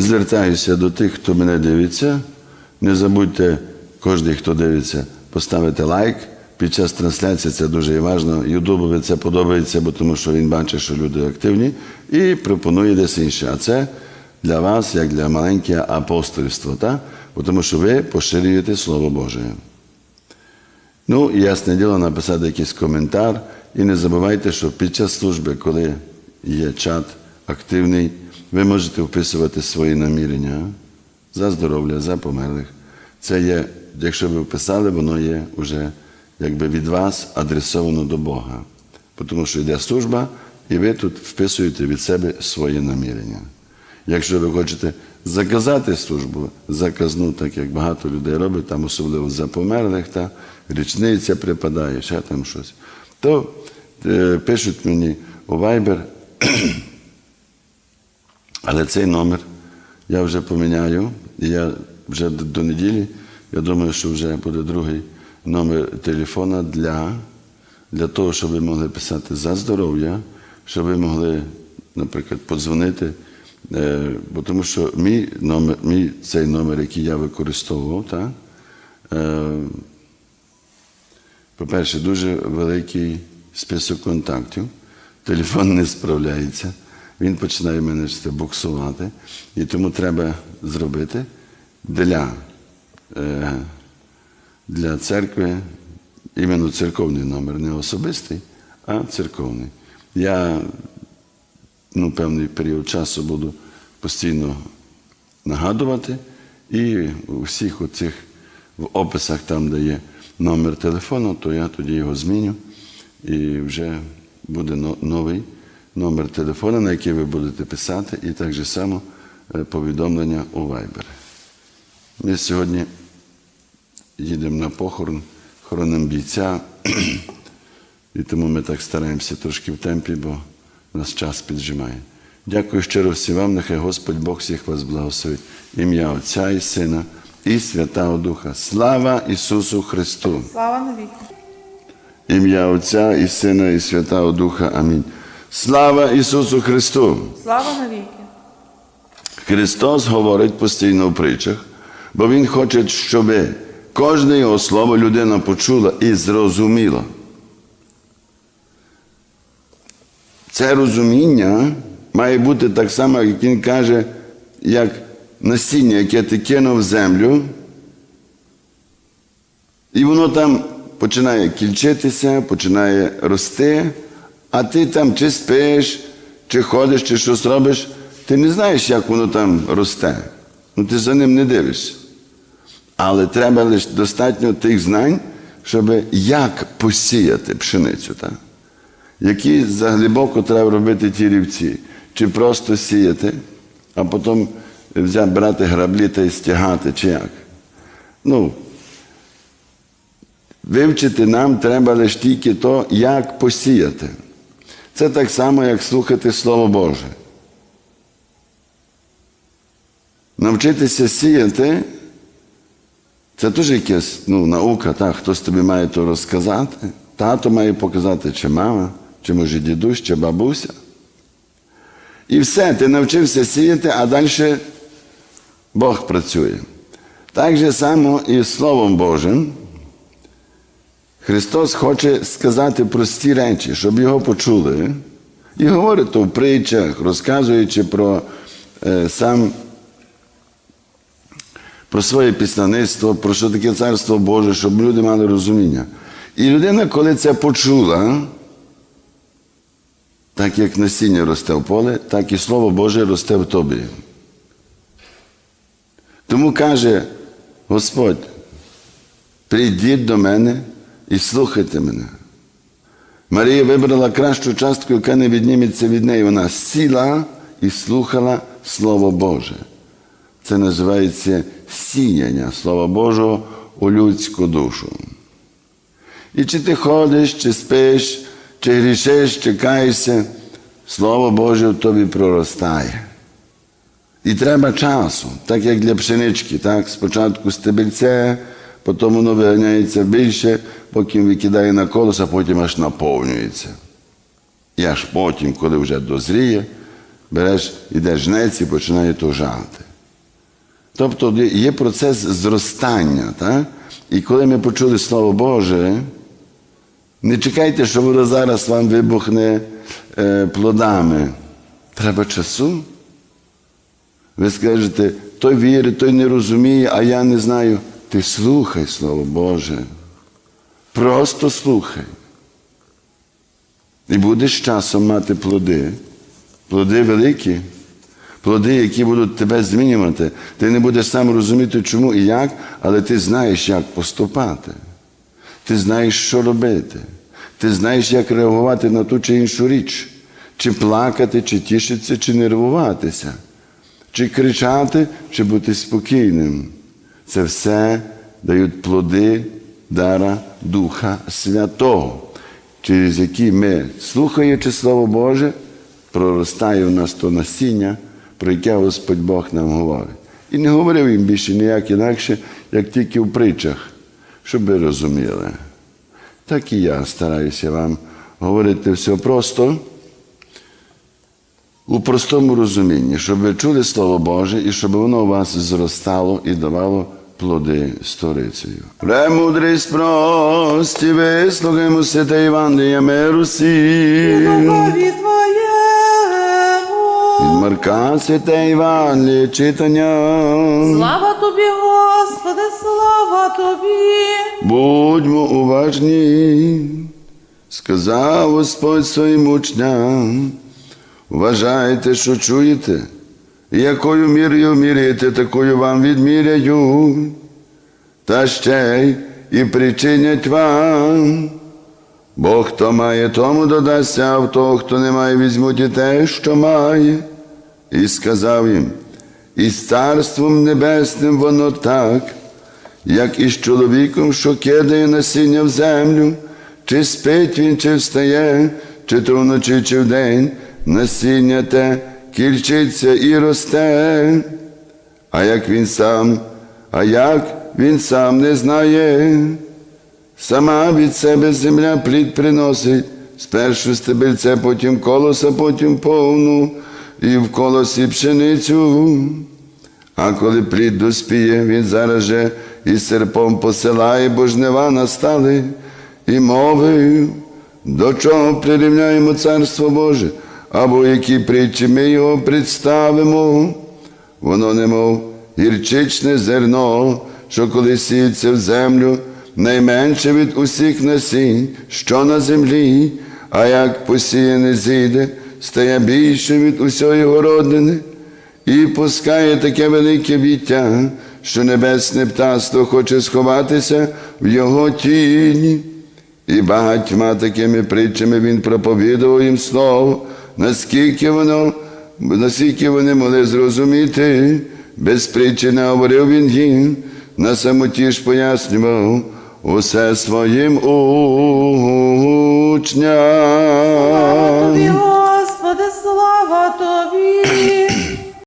звертаюся до тих, хто мене дивиться. Не забудьте, кожен, хто дивиться, поставити лайк. Під час трансляції це дуже важливо. Ютубові це подобається, бо тому що він бачить, що люди активні, і пропонує десь інше. А це для вас, як для маленького апостольства, так? Бо тому що ви поширюєте Слово Боже. Ну, і ясне діло, написати якийсь коментар. І не забувайте, що під час служби, коли є чат активний, ви можете вписувати свої намірення за здоров'я, за померлих. Це є, якщо ви вписали, воно є вже якби від вас адресовано до Бога. Тому що йде служба, і ви тут вписуєте від себе свої намірення. Якщо ви хочете заказати службу, заказну, так як багато людей робить, там особливо за померлих, та річниця припадає, ще там щось, то е, пишуть мені у Viber, але цей номер я вже поміняю, і я вже до, неділі, я думаю, що вже буде другий номер телефона для, для того, щоб ви могли писати за здоров'я, щоб ви могли, наприклад, подзвонити. Е, бо тому що мій номер, мій цей номер, який я використовував, так, е, по-перше, дуже великий список контактів. Телефон не справляється, він починає мене це буксувати. І тому треба зробити для, е, для церкви іменно церковний номер, не особистий, а церковний. Я ну, певний період часу буду постійно нагадувати. І у всіх оцих в описах, там, де є номер телефону, то я тоді його зміню. І вже буде новий номер телефону, на який ви будете писати, і так же само е, повідомлення у Viber. Ми сьогодні їдемо на похорон, хоронимо бійця, і тому ми так стараємося трошки в темпі, бо нас час піджимає. Дякую щиро всім вам, нехай Господь Бог всіх вас благословить. Ім'я Отця і Сина і Святого Духа. Слава Ісусу Христу! Слава навіки. Ім'я Отця і Сина і Святого Духа. Амінь. Слава Ісусу Христу! Слава навіки. Христос говорить постійно в притчах, бо Він хоче, щоб кожне його слово людина почула і зрозуміла. Це розуміння має бути так само, як він каже, як насіння, яке ти кинув в землю, і воно там починає кільчитися, починає рости, а ти там чи спиш, чи ходиш, чи щось робиш, ти не знаєш, як воно там росте. Ну ти за ним не дивишся. Але треба лише достатньо тих знань, щоб як посіяти пшеницю. Так? Які заглибоко треба робити ті рівці. Чи просто сіяти, а потім взяти, брати граблі та й стягати, чи як. Ну, Вивчити нам треба лише тільки то, як посіяти. Це так само, як слухати Слово Боже. Навчитися сіяти це теж якась ну, наука, так, хтось тобі має то розказати. Тато має показати, чи мама, чи може дідусь, чи бабуся. І все, ти навчився сіяти, а далі Бог працює. Так же само і Словом Божим. Христос хоче сказати прості речі, щоб його почули. І говорить то в притчах, розказуючи про е, сам про своє післяництво, про що таке царство Боже, щоб люди мали розуміння. І людина, коли це почула, так як насіння росте в поле, так і Слово Боже росте в тобі. Тому каже Господь, прийдіть до мене і слухайте мене. Марія вибрала кращу частку, яка не відніметься від неї. Вона сіла і слухала Слово Боже. Це називається сіяння Слова Божого у людську душу. І чи ти ходиш, чи спиш, чи грішиш, чи каєшся, Слово Боже в тобі проростає. І треба часу, так як для пшенички. Так? Спочатку стебельце, потім воно виганяється більше, потім викидає на колос, а потім аж наповнюється. І аж потім, коли вже дозріє, береш, ідеш жнець і починає то жати. Тобто є процес зростання. Так? І коли ми почули Слово Боже, не чекайте, що воно зараз вам вибухне е, плодами. Треба часу. Ви скажете, той вірить, той не розуміє, а я не знаю. Ти слухай Слово Боже. Просто слухай. І будеш часом мати плоди. Плоди великі, плоди, які будуть тебе змінювати. Ти не будеш сам розуміти, чому і як, але ти знаєш, як поступати. Ти знаєш, що робити. Ти знаєш, як реагувати на ту чи іншу річ. Чи плакати, чи тішитися, чи нервуватися, чи кричати, чи бути спокійним. Це все дають плоди дара Духа Святого, через які ми, слухаючи Слово Боже, проростає в нас то насіння, про яке Господь Бог нам говорить. І не говорив їм більше ніяк інакше, як тільки в притчах, щоб ви розуміли. Так і я стараюся вам говорити все просто, у простому розумінні, щоб ви чули Слово Боже і щоб воно у вас зростало і давало плоди сторицею. Премудрість прості, вислухаймо святе Євангелія миру. Духові Від Марка святе Євангеліє читання. Слава Тобі, Господи, слава Тобі. Будьмо уважні, сказав Господь своїм учням. Вважайте, що чуєте, якою мірою міряєте, такою вам відміряю, та ще й і причинять вам. Бо хто має, тому додасться, а в того, хто не має, візьмуть і те, що має. І сказав їм, і з царством небесним воно так, як із чоловіком, що кидає насіння в землю, чи спить він, чи встає, чи то вночі, чи вдень, насіння те кільчиться і росте. А як він сам, а як він сам не знає, сама від себе земля плід приносить, спершу стебельце, потім колоса, потім повну, і в колосі пшеницю. А коли плід доспіє, він зараз же і серпом посилає, бо жнива настали, і мовив, до чого прирівняємо Царство Боже, або які притчі ми його представимо. Воно немов гірчичне зерно, що коли сіється в землю, найменше від усіх насінь, що на землі, а як посіяне зійде, стає більше від усього городини і пускає таке велике віття, що небесне птаство хоче сховатися в його тіні. І багатьма такими притчами він проповідував їм слово, наскільки воно, наскільки вони могли зрозуміти, без причини говорив він їм, на самоті ж пояснював усе своїм учням. Слава тобі, Господи, слава тобі.